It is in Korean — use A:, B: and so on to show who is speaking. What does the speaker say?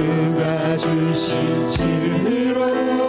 A: 주가 주신 진리로.